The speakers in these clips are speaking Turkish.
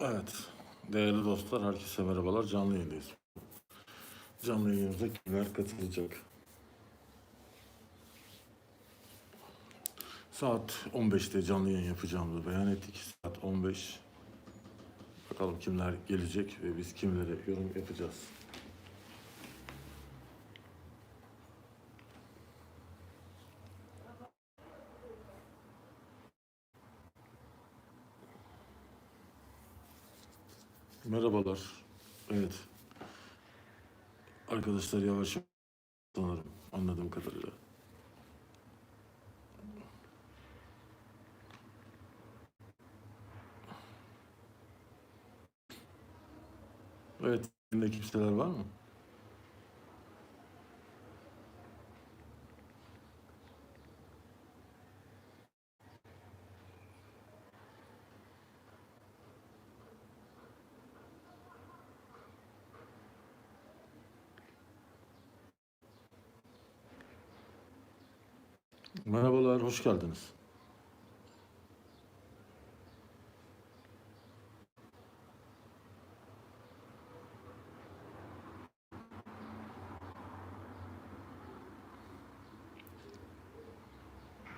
Evet. Değerli dostlar, herkese merhabalar. Canlı yayındayız. Canlı yayınımıza kimler katılacak? Saat 15'te canlı yayın yapacağımızı beyan ettik. Saat 15. Bakalım kimler gelecek ve biz kimlere yorum yapacağız. Merhabalar. Evet. Arkadaşlar yavaş sanırım anladığım kadarıyla. Evet, yine kimseler var mı? Merhabalar, hoş geldiniz.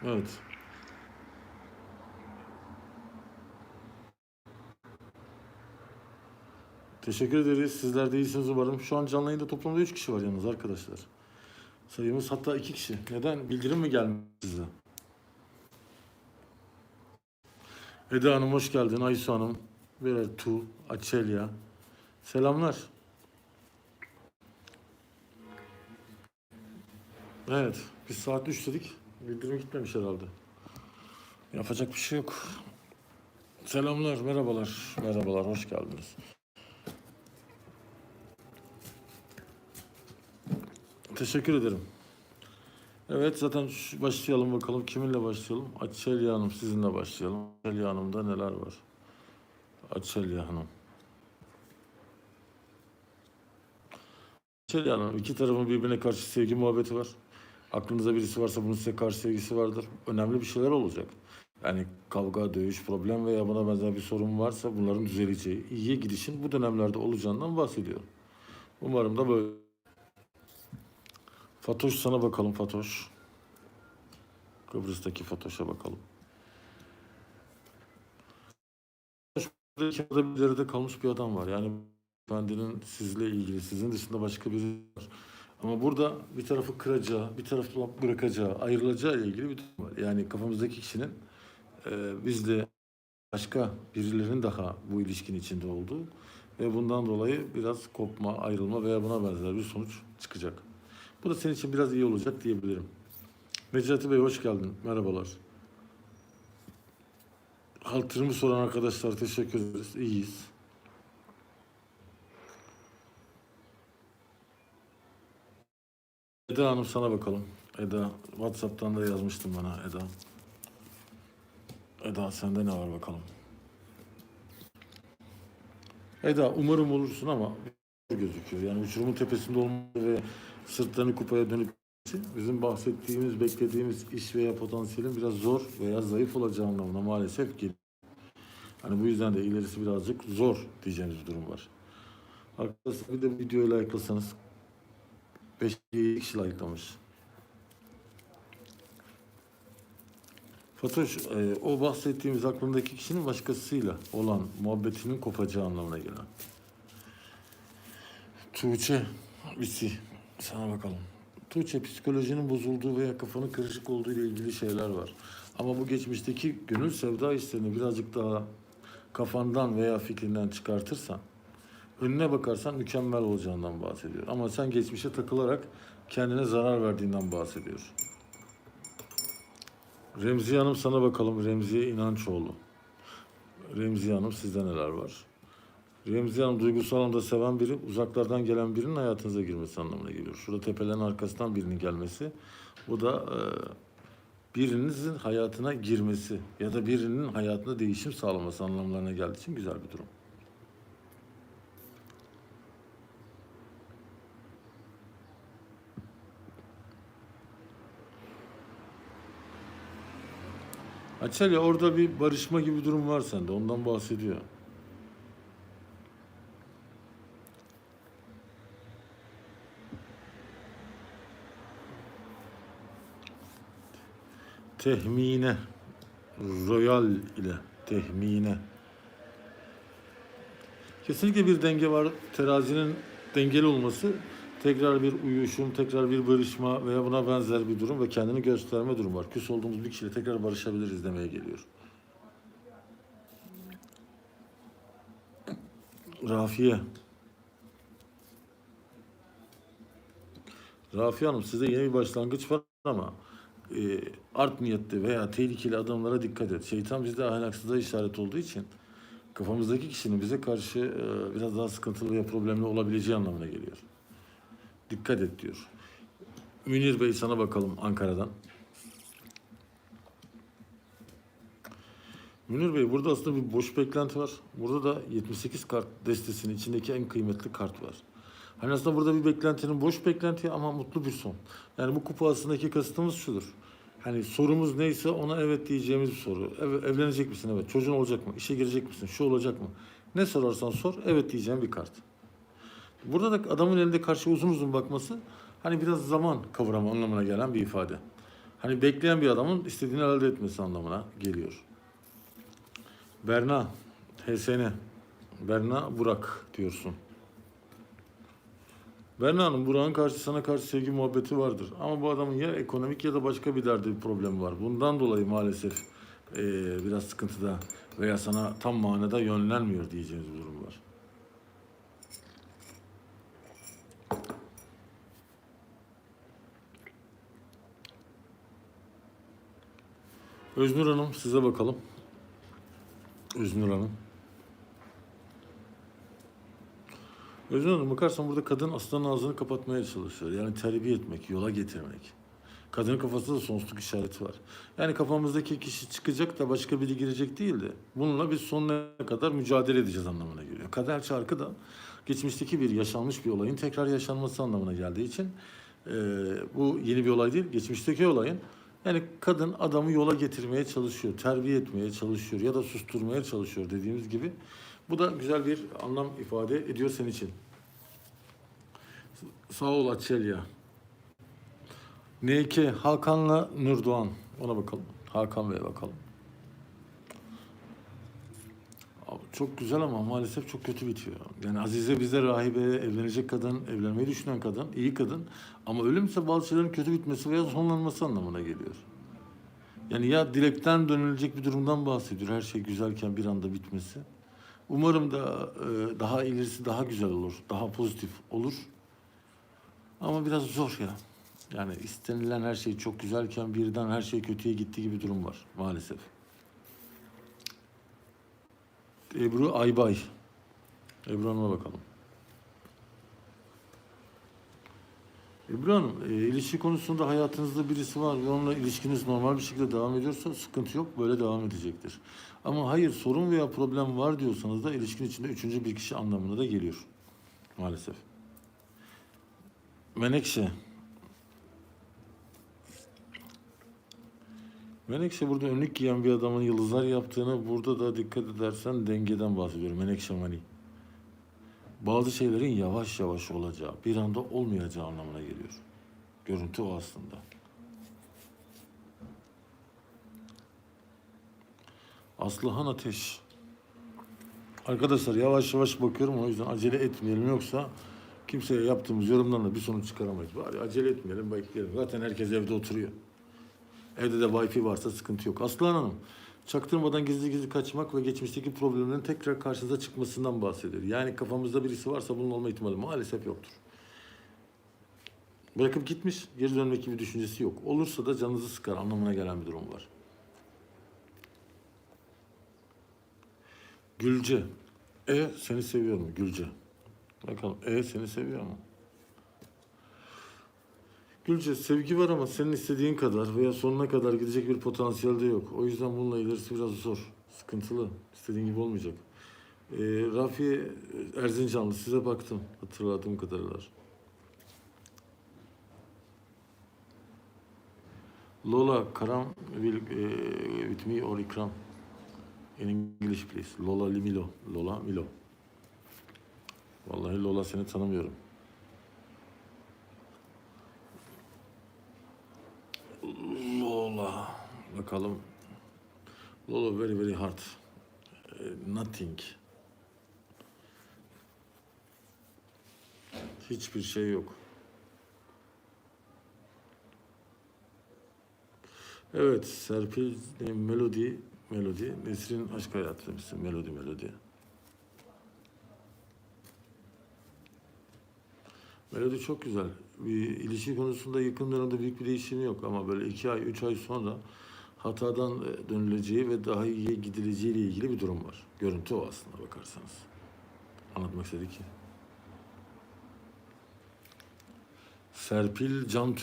Evet. Teşekkür ederiz. Sizler de iyisiniz umarım. Şu an canlı yayında toplamda 3 kişi var yalnız arkadaşlar. Sayımız hatta 2 kişi. Neden? Bildirim mi gelmedi size? Eda Hanım hoş geldin. Aysu Hanım, Birer Tu, Açelya. Selamlar. Evet, biz saat 3 dedik. Bildirim gitmemiş herhalde. Yapacak bir şey yok. Selamlar, merhabalar. Merhabalar, hoş geldiniz. Teşekkür ederim. Evet zaten başlayalım bakalım. Kiminle başlayalım? Açelya Hanım sizinle başlayalım. Açelya Hanım'da neler var? Açelya Hanım. Açelya Hanım iki tarafın birbirine karşı sevgi muhabbeti var. Aklınızda birisi varsa bunun size karşı sevgisi vardır. Önemli bir şeyler olacak. Yani kavga, dövüş, problem veya buna benzer bir sorun varsa bunların düzeleceği, iyiye gidişin bu dönemlerde olacağından bahsediyorum. Umarım da böyle. Fatoş sana bakalım Fatoş. Kıbrıs'taki Fatoş'a bakalım. Arada bir ileride kalmış bir adam var. Yani efendinin sizle ilgili, sizin dışında başka biri var. Ama burada bir tarafı kıracağı, bir tarafı bırakacağı, ayrılacağı ile ilgili bir durum var. Yani kafamızdaki kişinin e, bizle başka birilerinin daha bu ilişkinin içinde olduğu ve bundan dolayı biraz kopma, ayrılma veya buna benzer bir sonuç çıkacak. Bu da senin için biraz iyi olacak diyebilirim. Necati Bey hoş geldin. Merhabalar. Hatırımı soran arkadaşlar teşekkür ederiz. İyiyiz. Eda Hanım sana bakalım. Eda WhatsApp'tan da yazmıştım bana Eda. Eda sende ne var bakalım. Eda umarım olursun ama gözüküyor. Yani uçurumun tepesinde olması ve sırtlarını kupaya dönük bizim bahsettiğimiz, beklediğimiz iş veya potansiyelin biraz zor veya zayıf olacağı anlamına maalesef geliyor. Hani bu yüzden de ilerisi birazcık zor diyeceğimiz bir durum var. Arkadaşlar bir de videoyu like'lasanız 5 kişi like'lamış. Fatoş, e, o bahsettiğimiz aklındaki kişinin başkasıyla olan muhabbetinin kopacağı anlamına gelen. Tuğçe, Bisi, sana bakalım. Tuğçe, psikolojinin bozulduğu veya kafanın karışık olduğu ile ilgili şeyler var. Ama bu geçmişteki gönül sevda işlerini birazcık daha kafandan veya fikrinden çıkartırsan, önüne bakarsan mükemmel olacağından bahsediyor. Ama sen geçmişe takılarak kendine zarar verdiğinden bahsediyor. Remziye Hanım sana bakalım. Remziye İnançoğlu. Remziye Hanım sizde neler var? Remziye Hanım duygusal anlamda seven biri, uzaklardan gelen birinin hayatınıza girmesi anlamına geliyor. Şurada tepelerin arkasından birinin gelmesi. Bu da e, birinizin hayatına girmesi ya da birinin hayatına değişim sağlaması anlamlarına geldiği için güzel bir durum. Açelya orada bir barışma gibi bir durum var sende. Ondan bahsediyor. Tehmine. Royal ile tehmine. Kesinlikle bir denge var. Terazinin dengeli olması tekrar bir uyuşum, tekrar bir barışma veya buna benzer bir durum ve kendini gösterme durum var. Küs olduğumuz bir kişiyle tekrar barışabiliriz demeye geliyor. Rafiye. Rafiye Hanım size yeni bir başlangıç var ama e, art niyetli veya tehlikeli adamlara dikkat et. Şeytan bizde ahlaksızlığa işaret olduğu için kafamızdaki kişinin bize karşı e, biraz daha sıkıntılı veya problemli olabileceği anlamına geliyor. Dikkat et diyor. Münir Bey sana bakalım Ankara'dan. Münir Bey burada aslında bir boş beklenti var. Burada da 78 kart destesinin içindeki en kıymetli kart var. Hani aslında burada bir beklentinin boş beklenti ama mutlu bir son. Yani bu kupa aslındaki kasıtımız şudur. Hani sorumuz neyse ona evet diyeceğimiz bir soru. Ev- evlenecek misin? Evet. Çocuğun olacak mı? İşe girecek misin? Şu olacak mı? Ne sorarsan sor evet diyeceğim bir kart. Burada da adamın elinde karşı uzun uzun bakması hani biraz zaman kavramı anlamına gelen bir ifade. Hani bekleyen bir adamın istediğini elde etmesi anlamına geliyor. Berna, HSN, Berna Burak diyorsun. Berna Hanım, Burak'ın karşı sana karşı sevgi muhabbeti vardır. Ama bu adamın ya ekonomik ya da başka bir derdi bir problemi var. Bundan dolayı maalesef eee, biraz sıkıntıda veya sana tam manada yönlenmiyor diyeceğimiz bir durum var. Öznur Hanım size bakalım. Öznur Hanım. Öznur Hanım bakarsan burada kadın aslanın ağzını kapatmaya çalışıyor. Yani terbiye etmek, yola getirmek. Kadının kafasında da sonsuzluk işareti var. Yani kafamızdaki kişi çıkacak da başka biri girecek değil de bununla biz sonuna kadar mücadele edeceğiz anlamına geliyor. Kader çarkı da geçmişteki bir yaşanmış bir olayın tekrar yaşanması anlamına geldiği için eee, bu yeni bir olay değil, geçmişteki olayın yani kadın adamı yola getirmeye çalışıyor, terbiye etmeye çalışıyor ya da susturmaya çalışıyor dediğimiz gibi. Bu da güzel bir anlam ifade ediyor senin için. Sağ ol Açelya. NK Hakan'la Nurdoğan. Ona bakalım. Hakan Bey'e bakalım. Abi çok güzel ama maalesef çok kötü bitiyor. Yani Azize bize rahibe, evlenecek kadın, evlenmeyi düşünen kadın, iyi kadın. Ama ölümse bazı şeylerin kötü bitmesi veya sonlanması anlamına geliyor. Yani ya dilekten dönülecek bir durumdan bahsediyor. Her şey güzelken bir anda bitmesi. Umarım da e, daha ilerisi daha güzel olur, daha pozitif olur. Ama biraz zor ya. Yani istenilen her şey çok güzelken birden her şey kötüye gitti gibi durum var maalesef. Ebru Aybay. Ebru Hanım'a bakalım. Ebru Hanım, e, ilişki konusunda hayatınızda birisi var ve onunla ilişkiniz normal bir şekilde devam ediyorsa sıkıntı yok, böyle devam edecektir. Ama hayır, sorun veya problem var diyorsanız da ilişkin içinde üçüncü bir kişi anlamına da geliyor. Maalesef. Menekşe. Menekşe burada önlük giyen bir adamın yıldızlar yaptığını burada da dikkat edersen dengeden bahsediyorum. Menekşe Mani. Bazı şeylerin yavaş yavaş olacağı, bir anda olmayacağı anlamına geliyor. Görüntü o aslında. Aslıhan Ateş. Arkadaşlar yavaş yavaş bakıyorum o yüzden acele etmeyelim yoksa kimseye yaptığımız yorumlarla bir sonuç çıkaramayız. Bari acele etmeyelim bekleyelim. Zaten herkes evde oturuyor. Evde de wifi varsa sıkıntı yok. Aslıhan Hanım, çaktırmadan gizli gizli kaçmak ve geçmişteki problemlerin tekrar karşınıza çıkmasından bahsediyor. Yani kafamızda birisi varsa bunun olma ihtimali maalesef yoktur. Bırakıp gitmiş, geri dönmek gibi düşüncesi yok. Olursa da canınızı sıkar anlamına gelen bir durum var. Gülce. E seni seviyor mu Gülce? Bakalım E seni seviyor mu? Gülce sevgi var ama senin istediğin kadar veya sonuna kadar gidecek bir potansiyel de yok. O yüzden bununla ilerisi biraz zor. Sıkıntılı. İstediğin gibi olmayacak. Ee, Rafi Erzincanlı size baktım hatırladığım kadarıyla. Lola Karam will uh, with me or Ikram. In English please. Lola Milo. Lola Milo. Vallahi Lola seni tanımıyorum. Lola. Bakalım. Lolo very very hard. Eh, Nothing. Hiçbir şey yok. Evet, Serpil e, Melodi, Nesrin Aşk Hayatı demişsin, Melodi, Melodi. Melodi çok güzel. Bir ilişki konusunda yakın dönemde büyük bir değişimi yok ama böyle iki ay, üç ay sonra hatadan dönüleceği ve daha iyiye gidileceği ile ilgili bir durum var. Görüntü o aslında bakarsanız. Anlatmak istedi ki. Serpil Can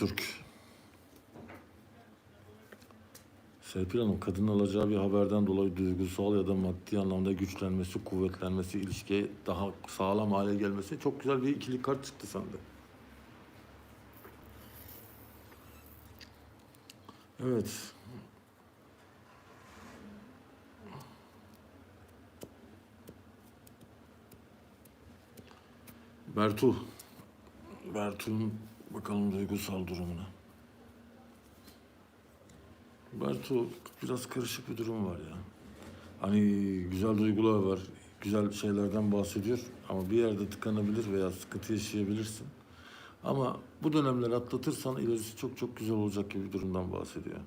Serpil Hanım, kadının alacağı bir haberden dolayı duygusal ya da maddi anlamda güçlenmesi, kuvvetlenmesi, ilişkiye daha sağlam hale gelmesi çok güzel bir ikili kart çıktı sende. Evet. Bertu. Bertu'nun bakalım duygusal durumuna. Bertu biraz karışık bir durum var ya. Hani güzel duygular var, güzel şeylerden bahsediyor ama bir yerde tıkanabilir veya sıkıntı yaşayabilirsin. Ama bu dönemleri atlatırsan ilerisi çok çok güzel olacak gibi bir durumdan bahsediyor.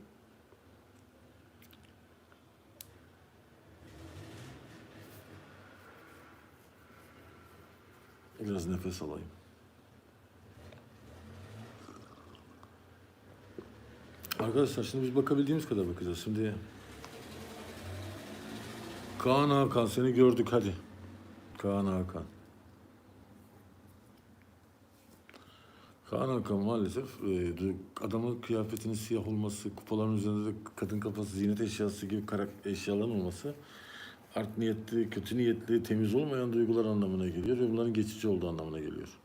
Biraz nefes alayım. Arkadaşlar şimdi biz bakabildiğimiz kadar bakacağız. Şimdi Kaan Hakan seni gördük hadi. Kaan Hakan. Kaan Hakan maalesef e, adamın kıyafetinin siyah olması, kupaların üzerinde de kadın kafası, ziynet eşyası gibi eşyaların olması art niyetli, kötü niyetli, temiz olmayan duygular anlamına geliyor ve bunların geçici olduğu anlamına geliyor.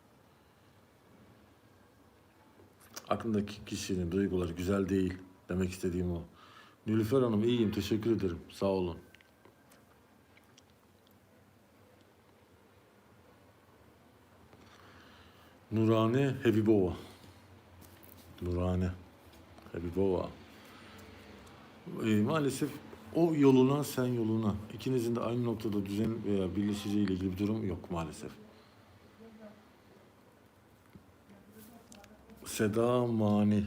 Aklındaki kişinin duyguları güzel değil demek istediğim o. Nilüfer Hanım iyiyim teşekkür ederim sağ olun. Nurane Hebibova. Nurane Hebibova. E, maalesef o yoluna sen yoluna. İkinizin de aynı noktada düzen veya birleşeceği ile ilgili bir durum yok maalesef. Seda Mani.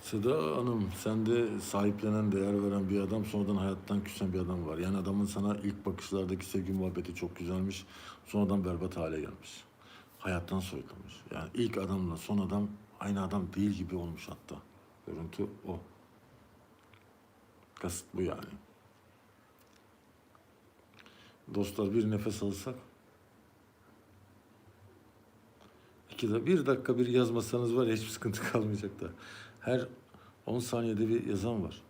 Seda Hanım, sende sahiplenen, değer veren bir adam, sonradan hayattan küsen bir adam var. Yani adamın sana ilk bakışlardaki sevgi muhabbeti çok güzelmiş, sonradan berbat hale gelmiş. Hayattan soyutlamış. Yani ilk adamla son adam aynı adam değil gibi olmuş hatta. Görüntü o. Kasıt bu yani. Dostlar bir nefes alsak. İki bir dakika bir yazmasanız var ya hiçbir sıkıntı kalmayacak da. Her 10 saniyede bir yazan var.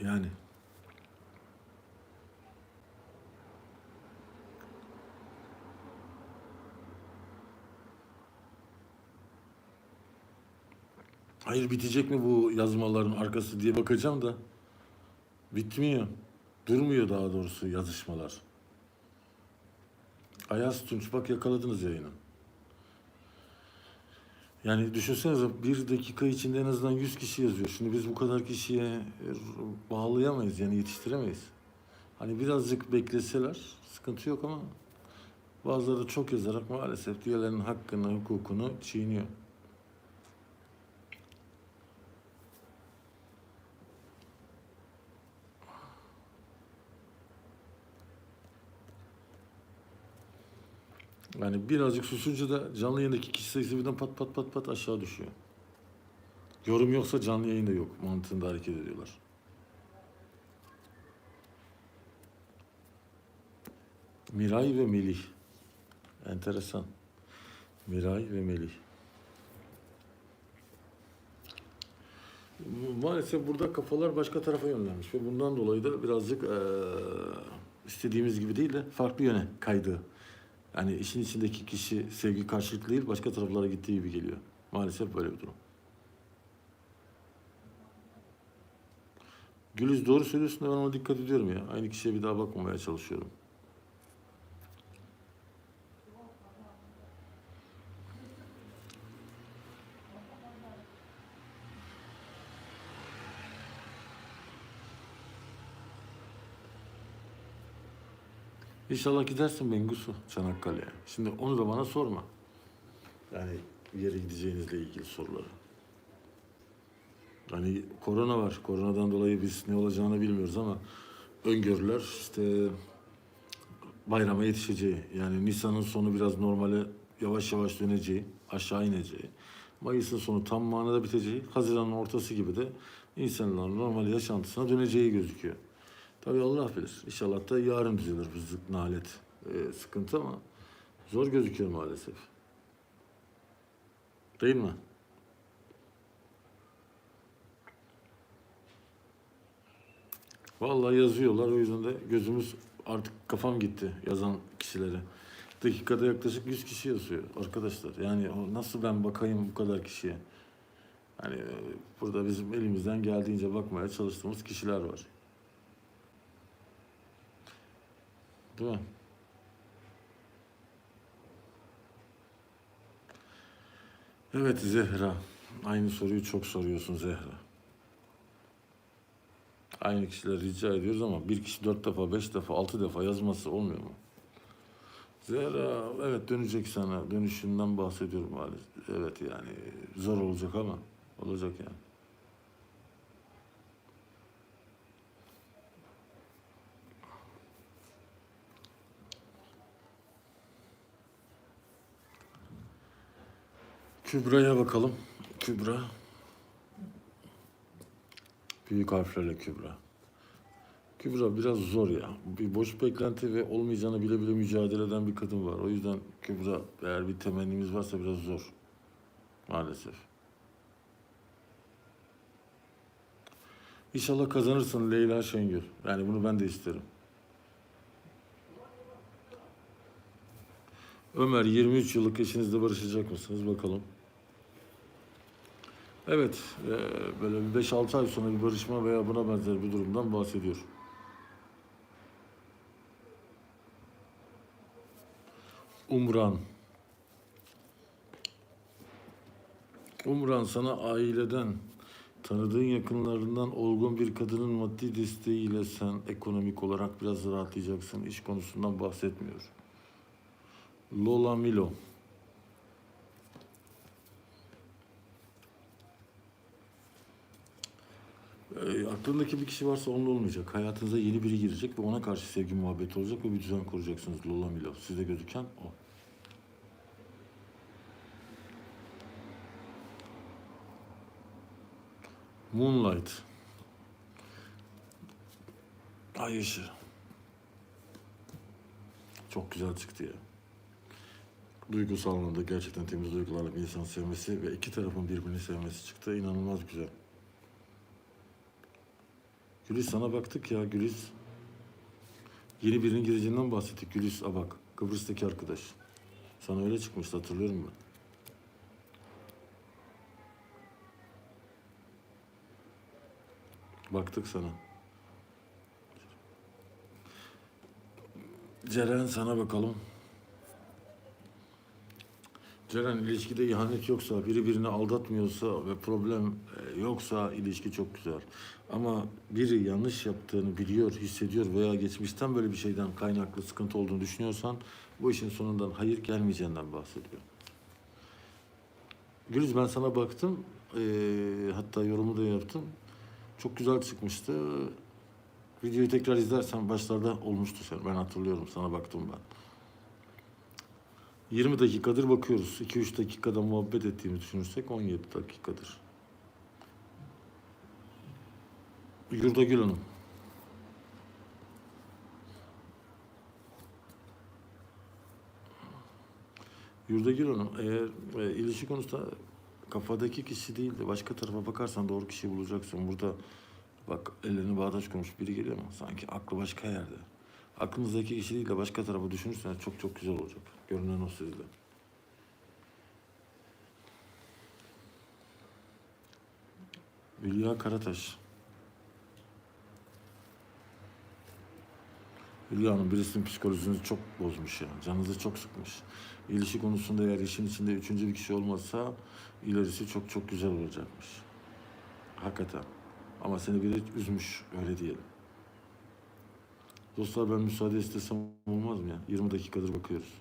Yani Hayır bitecek mi bu yazmaların arkası diye bakacağım da bitmiyor. Durmuyor daha doğrusu yazışmalar. Ayaz Tunç bak yakaladınız yayını. Yani düşünsenize bir dakika içinde en azından 100 kişi yazıyor. Şimdi biz bu kadar kişiye bağlayamayız yani yetiştiremeyiz. Hani birazcık bekleseler sıkıntı yok ama bazıları çok yazarak maalesef diğerlerinin hakkını, hukukunu çiğniyor. Yani birazcık susunca da canlı yayındaki kişi sayısı birden pat pat pat pat aşağı düşüyor. Yorum yoksa canlı yayında yok. Mantığında hareket ediyorlar. Miray ve Melih. Enteresan. Miray ve Melih. Maalesef burada kafalar başka tarafa yönlenmiş ve bundan dolayı da birazcık eee, istediğimiz gibi değil de farklı yöne kaydı. Yani işin içindeki kişi sevgi karşılıklı değil başka taraflara gittiği gibi geliyor. Maalesef böyle bir durum. Güliz doğru söylüyorsun da ben ona dikkat ediyorum ya. Aynı kişiye bir daha bakmamaya çalışıyorum. İnşallah gidersin Bengusu Çanakkale'ye. Şimdi onu da bana sorma. Yani yere gideceğinizle ilgili soruları. Hani korona var. Koronadan dolayı biz ne olacağını bilmiyoruz ama öngörüler işte bayrama yetişeceği. Yani Nisan'ın sonu biraz normale yavaş yavaş döneceği, aşağı ineceği. Mayıs'ın sonu tam manada biteceği, Haziran'ın ortası gibi de insanların normal yaşantısına döneceği gözüküyor. Tabii Allah bilir. İnşallah da yarın düzelir bu nalet e, sıkıntı ama zor gözüküyor maalesef. Değil mi? Vallahi yazıyorlar o yüzden de gözümüz artık kafam gitti yazan kişilere. Dakikada yaklaşık 100 kişi yazıyor arkadaşlar. Yani nasıl ben bakayım bu kadar kişiye? Hani e, burada bizim elimizden geldiğince bakmaya çalıştığımız kişiler var. Değil mi? Evet Zehra. Aynı soruyu çok soruyorsun Zehra. Aynı kişiler rica ediyoruz ama bir kişi dört defa, beş defa, altı defa yazması olmuyor mu? Zehra evet dönecek sana. Dönüşünden bahsediyorum maalesef. Evet yani zor olacak ama olacak yani. Kübra'ya bakalım. Kübra. Büyük harflerle Kübra. Kübra biraz zor ya. Bir boş beklenti ve olmayacağını bile bile mücadele eden bir kadın var. O yüzden Kübra eğer bir temennimiz varsa biraz zor. Maalesef. İnşallah kazanırsın Leyla Şengül. Yani bunu ben de isterim. Ömer 23 yıllık eşinizle barışacak mısınız bakalım. Evet, e, böyle bir 5-6 ay sonra bir barışma veya buna benzer bir durumdan bahsediyor. Umran. Umran sana aileden, tanıdığın yakınlarından olgun bir kadının maddi desteğiyle sen ekonomik olarak biraz rahatlayacaksın. İş konusundan bahsetmiyor. Lola Milo. E, aklındaki bir kişi varsa onunla olmayacak. Hayatınıza yeni biri girecek ve ona karşı sevgi muhabbeti olacak ve bir düzen kuracaksınız Lola Milo. Size gözüken o. Moonlight. Ay ışığı. Çok güzel çıktı ya. Duygusal anlamda gerçekten temiz duygularla bir insan sevmesi ve iki tarafın birbirini sevmesi çıktı. İnanılmaz güzel. Gülis sana baktık ya Gülis. Yeni birinin gireceğinden bahsettik Gülis. A bak Kıbrıs'taki arkadaş. Sana öyle çıkmıştı hatırlıyorum ben. Baktık sana. Ceren sana bakalım. Ceren ilişkide ihanet yoksa, biri birini aldatmıyorsa ve problem e, yoksa ilişki çok güzel. Ama biri yanlış yaptığını biliyor, hissediyor veya geçmişten böyle bir şeyden kaynaklı sıkıntı olduğunu düşünüyorsan bu işin sonundan hayır gelmeyeceğinden bahsediyor. Gülüz ben sana baktım, e, hatta yorumu da yaptım. Çok güzel çıkmıştı. Videoyu tekrar izlersen başlarda olmuştu sen. Ben hatırlıyorum sana baktım ben. 20 dakikadır bakıyoruz. 2-3 dakikada muhabbet ettiğimi düşünürsek 17 dakikadır. Yurda Gül Hanım. Yurda Gül Hanım, eğer e, ilişki konusunda kafadaki kişi değil de başka tarafa bakarsan doğru kişiyi bulacaksın. Burada bak ellerini bağdaş kurmuş biri geliyor ama sanki aklı başka yerde. Aklınızdaki kişi değil de başka tarafa düşünürseniz çok çok güzel olacak. Görünen o sizde. Hülya Karataş. Hülya Hanım birisinin psikolojisini çok bozmuş ya. Canınızı çok sıkmış. İlişki konusunda eğer işin içinde üçüncü bir kişi olmazsa ilerisi çok çok güzel olacakmış. Hakikaten. Ama seni biri üzmüş öyle diyelim. Dostlar ben müsaade istesem olmaz mı ya? 20 dakikadır bakıyoruz.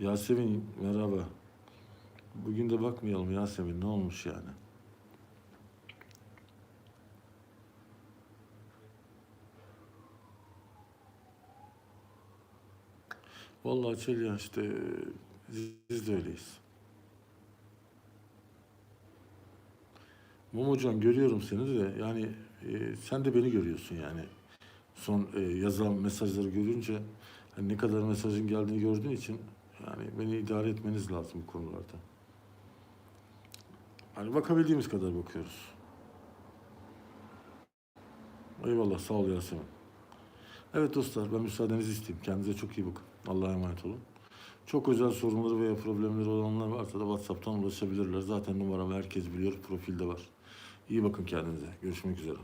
Yasemin merhaba. Bugün de bakmayalım Yasemin ne olmuş yani? Vallahi Çelya işte biz de öyleyiz. Momocan görüyorum seni de yani e, sen de beni görüyorsun yani. Son e, yazılan mesajları görünce hani ne kadar mesajın geldiğini gördüğün için yani beni idare etmeniz lazım bu konularda. Hani bakabildiğimiz kadar bakıyoruz. Eyvallah sağ ol Yasemin. Evet dostlar ben müsaadenizi isteyeyim. Kendinize çok iyi bakın. Allah'a emanet olun. Çok özel sorunları veya problemleri olanlar varsa da WhatsApp'tan ulaşabilirler. Zaten numaramı herkes biliyor. Profilde var. İyi bakın kendinize. Görüşmek üzere.